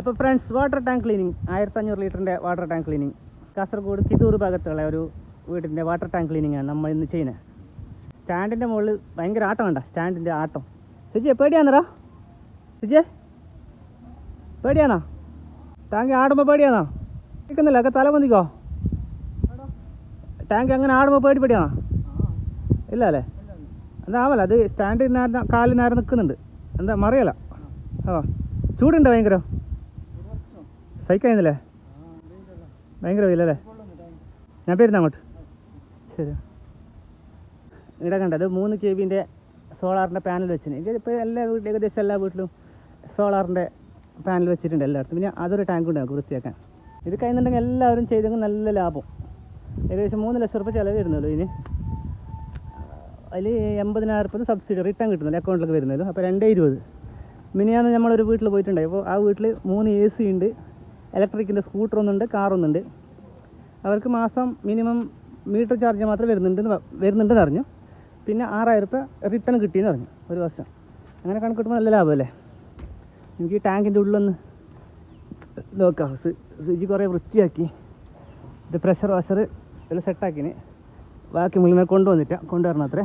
അപ്പോൾ friends water tank cleaning ആയിരത്തഞ്ഞൂറ് ലിറ്ററിന്റെ water tank cleaning Kasaragod Kithur ഭാഗത്തുള്ള ഒരു വീടിന്റെ വാട്ടർ ടാങ്ക് ക്ലീനിങ് ആണ് നമ്മൾ ഇന്ന് ചെയ്യുന്നത്. സ്റ്റാൻഡിന്റെ മുകളിൽ ഭയങ്കര ആട്ടം കണ്ട സ്റ്റാൻഡിന്റെ ആട്ടം. സുജിയെ പേടിയാന്നറാ സുജിയെ പേടിയാണോ? ടാങ്ക് ആടുമ്പോൾ പേടിയാണോ? കേൾക്കുന്നില്ല ഒക്കെ തല പൊന്തിക്കോ? ടാങ്ക് അങ്ങനെ ആടുമ്പോൾ പേടി പേടിയാണോ ഇല്ല അല്ലേ? എന്താവല്ല അത് സ്റ്റാൻഡിൽ കാലിൽ നേരം നിൽക്കുന്നുണ്ട്. എന്താ മറിയല്ല? ആ ചൂടുണ്ടോ ഭയങ്കര? സഹിക്കാന്നില്ലേ ഭയങ്കര വെയിലല്ലേ ഞാൻ പേരുന്ന അങ്ങോട്ട്? ശരി. ഇവിടെ കണ്ടത് മൂന്ന് കെ ബിന്റെ സോളാറിന്റെ പാനൽ വെച്ചിന്. ഇപ്പോൾ എല്ലാ വീട്ടിലും ഏകദേശം എല്ലാ വീട്ടിലും സോളാറിന്റെ പാനൽ വെച്ചിട്ടുണ്ട് എല്ലായിടത്തും. പിന്നെ അതൊരു ടാങ്ക് ഉണ്ട് നമുക്ക് വൃത്തിയാക്കാൻ. ഇത് കഴിയുന്നുണ്ടെങ്കിൽ എല്ലാവരും ചെയ്തെങ്കിൽ നല്ല ലാഭം. ഏകദേശം മൂന്ന് ലക്ഷം റുപ്യ ചിലവ് വരുന്നുള്ളൂ ഇനി അതിൽ എൺപതിനായിരം റുപ്യ സബ്സിഡി റിട്ടേൺ കിട്ടുന്നുണ്ട് അക്കൗണ്ടിലൊക്കെ വരുന്നുള്ളൂ അപ്പോൾ രണ്ടേ ഇരുപത്. മിനിയാന്ന് നമ്മളൊരു വീട്ടിൽ പോയിട്ടുണ്ടായി. അപ്പോൾ ആ വീട്ടിൽ മൂന്ന് എ സി ഉണ്ട്. ഇലക്ട്രിക്കിന്റെ സ്കൂട്ടർ ഒന്നുണ്ട് കാറൊന്നുണ്ട്. അവർക്ക് മാസം മിനിമം മീറ്റർ ചാർജ് മാത്രമേ വരുന്നുണ്ടെന്ന് വരുന്നുണ്ടെന്ന് അറിഞ്ഞു. പിന്നെ ആറായിരം റുപ്യ റിട്ടേൺ കിട്ടിയെന്ന് പറഞ്ഞു ഒരു വർഷം. അങ്ങനെ കണക്ക് കണക്കിട്ടുമ്പോൾ നല്ല ലാഭമല്ലേ എനിക്ക് ടാങ്കിന്റെ ഉള്ളിലൊന്ന് നോക്കാം. സ്വിച്ച് കുറേ വൃത്തിയാക്കി ഇത് പ്രഷർ വാഷർ എല്ലാം സെറ്റാക്കിന് ബാക്കി മുഴുവൻ കൊണ്ടുവന്നിട്ട കൊണ്ടുവരണം അത്രേ.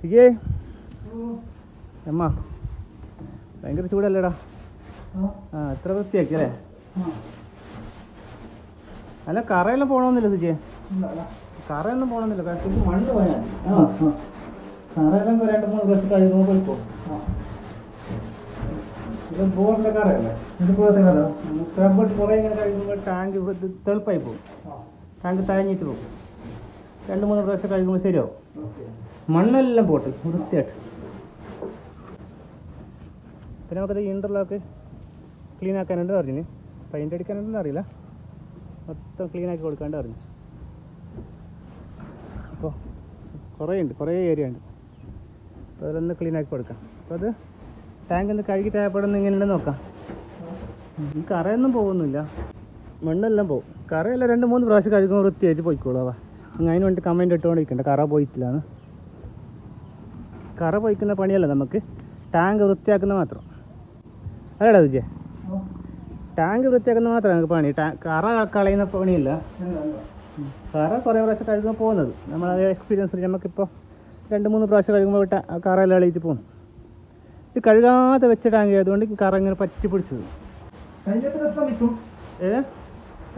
സിജേ അമ്മ ഭയങ്കര ചൂടല്ലേടാ. ആ എത്ര വൃത്തിയാക്കി അല്ലേ? അല്ല കറയെല്ലാം പോണമെന്നില്ല ചേച്ചി കറയൊന്നും പോണമെന്നില്ല ഇത് മണ്ണ് പോയാൽ കറയെല്ലാം രണ്ട് മൂന്ന് ദിവസം കഴിയുമ്പോൾ പോയിപ്പോ ഇത് ബോറിന്റെ കറയല്ലേ? ഇത് പോലത്തെ കഥ സ്ക്രബ് കുറേ ഇങ്ങനെ കഴിയുമ്പോൾ ടാങ്ക് തെളുപ്പായി പോകും. ടാങ്ക് തഴഞ്ഞിട്ട് പോകും. രണ്ട് മൂന്ന് പ്രാവശ്യം കഴിക്കുമ്പോൾ ശരിയാവും. മണ്ണെല്ലാം പോട്ട് വൃത്തിയായിട്ട്. പിന്നെ നമുക്കത് ഇന്റർലോക്ക് ക്ലീൻ ആക്കാനുണ്ട് പറഞ്ഞിന് പെയിന്റ് അടിക്കാനൊന്നും അറിയില്ല. മൊത്തം ക്ലീൻ ആക്കി കൊടുക്കാണ്ട് അറിഞ്ഞു. അപ്പോൾ കുറേ ഉണ്ട് കുറേ ഏരിയ ഉണ്ട്. അപ്പോൾ അതിലൊന്ന് ക്ലീൻ ആക്കി കൊടുക്കാം. അപ്പോൾ അത് ടാങ്ക് ഒന്ന് കഴുകി തേപ്പെടുന്ന ഇങ്ങനെയുണ്ടെന്ന് നോക്കാം. ഈ കറയൊന്നും പോകുന്നില്ല. മണ്ണെല്ലാം പോകും. കറയെല്ലാം രണ്ട് മൂന്ന് പ്രാവശ്യം കഴുകുമ്പോൾ വൃത്തിയായിട്ട് പോയിക്കോളൂ അവ. അതിന് വേണ്ടി കമന്റ് ഇട്ടുകൊണ്ടിരിക്കണ്ട. കറ പോയിട്ടില്ലാന്ന്. കറ പോയിക്കുന്ന പണിയല്ല നമുക്ക്. ടാങ്ക് വൃത്തിയാക്കുന്ന മാത്രം. അല്ലേടാ വിജയ്. ടാങ്ക് വൃത്തിയാക്കുന്ന മാത്രമേ നമുക്ക് പണി. കറ കളയുന്ന പണിയില്ല. കറ കുറേ പ്രാവശ്യം കഴുകുമ്പോൾ പോകുന്നത്. നമ്മളത് എക്സ്പീരിയൻസ് നമുക്കിപ്പോൾ രണ്ട് മൂന്ന് പ്രാവശ്യം കഴുകുമ്പോൾ വിട്ട ആ കറയെല്ലാം എളയിച്ച് പോകുന്നു ഇത് കഴുകാതെ വെച്ച ടാങ്ക് ആയതുകൊണ്ട് ഈ കറ ഇങ്ങനെ പറ്റി പിടിച്ചത്. കഴിഞ്ഞത്ര ശ്രമിക്കും ഏ?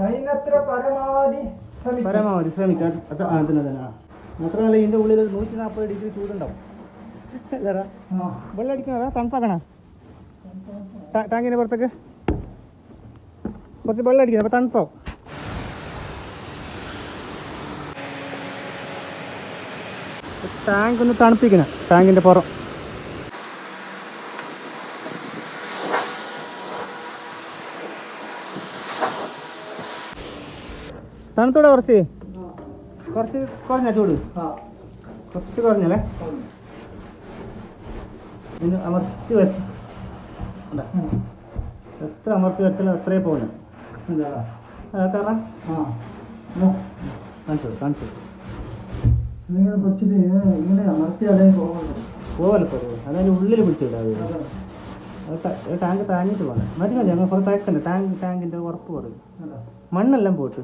കഴിഞ്ഞത്ര പരമാവധി ശ്രമിക്കും പരമാവധി ശ്രമിക്കാം അത് ആ തന്നെ തന്നെ. മാത്രമല്ല ഇതിന്റെ ഉള്ളിൽ നൂറ്റി നാൽപ്പത് ഡിഗ്രി ചൂടുണ്ടാവും. വെള്ളം അടിക്കണതാ തണുപ്പാക്കണ? ടാങ്കിന്റെ പുറത്തേക്ക്? കുറച്ച് വെള്ളം അടിക്കുന്നത് അപ്പോൾ തണുപ്പാവും ടാങ്ക് ഒന്ന് തണുപ്പിക്കണം ടാങ്കിന്റെ പുറം തണുത്തൂടെ കുറച്ച് കുറച്ച് കുറഞ്ഞ ചൂട്. കുറച്ച് കുറഞ്ഞല്ലേ അമർത്തി വെച്ച. എത്ര അമർത്തി വെച്ചാലും അത്രേ പോകുന്നത്. കാരണം. കാണിച്ചു കാണിച്ചു. പിടിച്ചിട്ട് ഇങ്ങനെ അമർത്തിയാലേ പോകുള്ളൂ പോവല്ലോ? പോവല്ലോ അതിന്റെ ഉള്ളിൽ പിടിച്ചില്ല അത് അതാണ്. അത്. ത- അത് ടാങ്ക് താങ്ങിട്ട് പോകണം. മതി മതി ഞങ്ങൾ പുറത്ത് അയക്കണ്ട ടാങ്ക് ടാങ്കിന്റെ ഉറപ്പ് പറയും മണ്ണെല്ലാം പോയിട്ട്.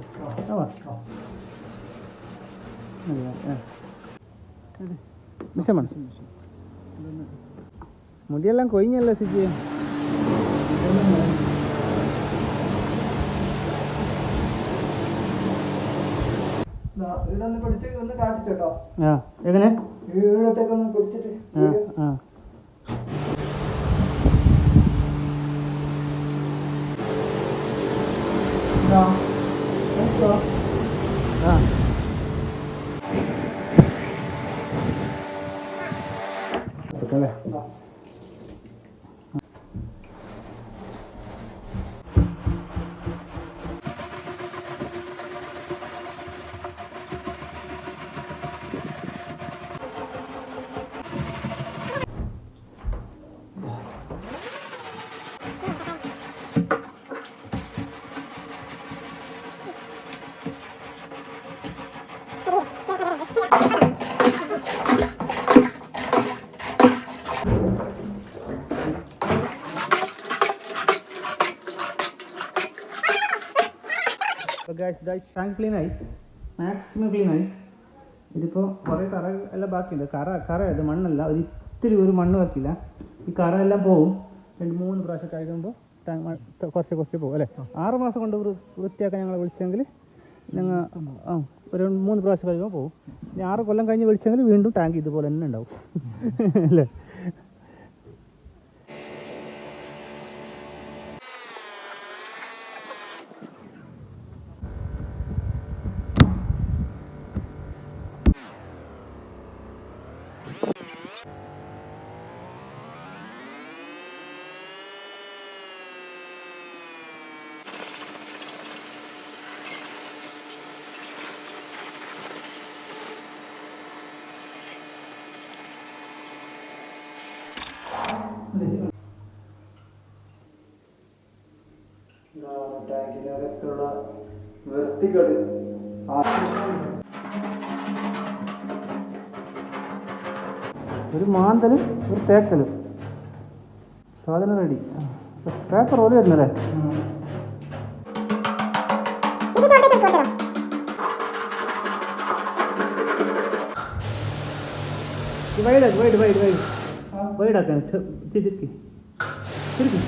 മിഷമാണ് മുടിയെല്ലാം കൊഴിഞ്ഞല്ലോ ശുചി ഇതൊന്ന് പിടിച്ച് ഒന്ന് കാട്ടിച്ചോട്ടോ. എങ്ങനെ? ഈഴത്തേക്കൊന്ന് പിടിച്ചിട്ട് ടാങ്ക് ക്ലീൻ ആയി. മാക്സിമം ക്ലീൻ ആയി. ഇതിപ്പോൾ കുറേ കറ എല്ലാം ബാക്കിയുണ്ട്. കറ കറ ഇത് മണ്ണല്ല. ഒരു ഇത്തിരി ഒരു മണ്ണ് ബാക്കിയില്ല. ഈ കറ എല്ലാം പോവും. രണ്ട് മൂന്ന് പ്രാവശ്യം കഴിക്കുമ്പോൾ ടാങ്ക് കുറച്ച് കുറച്ച് പോകും അല്ലേ? ആറ് മാസം കൊണ്ട് വൃത്തിയാക്കാൻ ഞങ്ങളെ വിളിച്ചെങ്കിൽ ഞങ്ങൾ ആ ഒരു മൂന്ന് പ്രാവശ്യം കഴിയുമ്പോൾ പോകും ഇനി ആറ് കൊല്ലം കഴിഞ്ഞ് വിളിച്ചെങ്കിൽ വീണ്ടും ടാങ്ക് ഇതുപോലെ തന്നെ ഉണ്ടാവും. അല്ലേ? ടാങ്കിനകത്തുള്ള വൃത്തികേട് ഒരു മാന്തലും ഒരു തേക്കലും. സാധനം റെഡി പേപ്പർ പോലെ വരുന്നല്ലേ wide wide wide wide wide ആക്കാൻ തിരിക്കി. തിരിക്കി.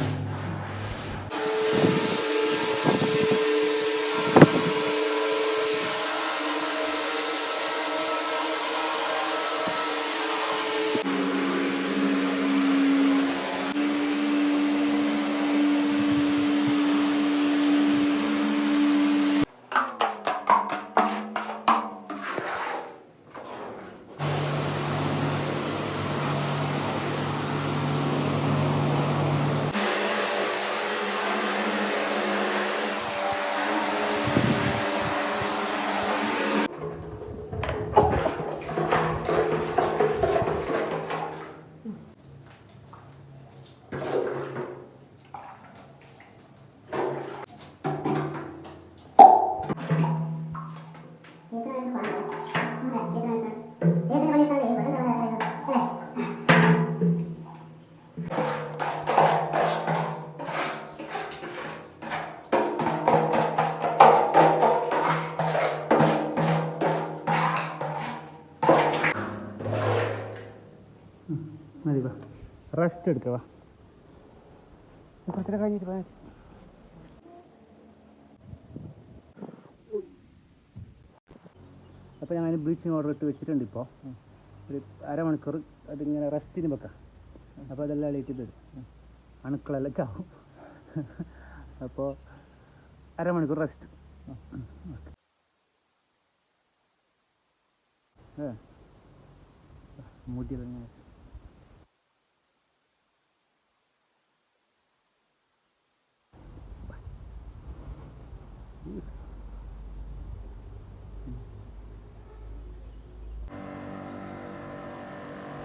റെസ്റ്റ് എടുക്കുക വാ. കുറച്ചേരം കഴിഞ്ഞിട്ട് പോയാൽ അപ്പോൾ ഞാൻ ബ്ലീച്ചിങ് ഓർഡർ ഇട്ട് വെച്ചിട്ടുണ്ട് ഇപ്പോൾ ഒരു അരമണിക്കൂർ അതിങ്ങനെ റെസ്റ്റിന് വെക്കാം. അപ്പോൾ അതെല്ലാം എളീറ്റ് വരും അണുക്കളെല്ലാം ചാവും അപ്പോൾ അരമണിക്കൂർ റെസ്റ്റ് മുടിയെല്ലാം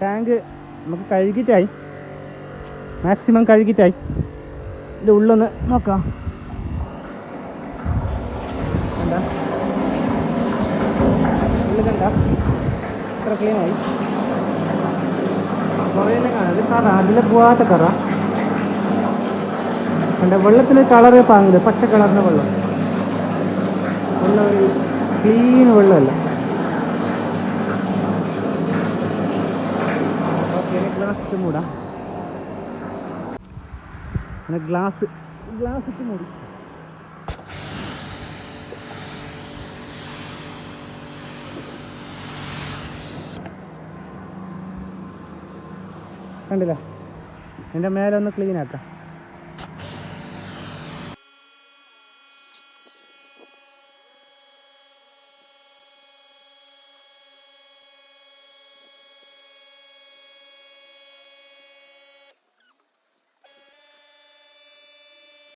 ടാങ്ക് നമുക്ക് കഴുകിയിട്ടായി. മാക്സിമം കഴുകിയിട്ടായി. ഇതിന്റെ ഉള്ളൊന്ന് നോക്കാം. കണ്ട? ഉള്ളിൽ കണ്ട? ഇത്ര ക്ലീൻ ആയി. കുറേ കാണാം കറ അതിലെ പോവാത്ത കറ കണ്ട? വെള്ളത്തിന് കളറ് പാങ്ങുന്നത് പച്ച കളറിന്റെ വെള്ളം. വെള്ളം ഒരു ക്ലീൻ വെള്ളമല്ല. ഗ്ലാസ് ഇട്ട് മൂടാം. ഗ്ലാസ് ഗ്ലാസ് ഇട്ട് മൂടി. കണ്ടില്ല? എന്റെ മേലെ ഒന്ന് ക്ലീൻ ആക്കാം.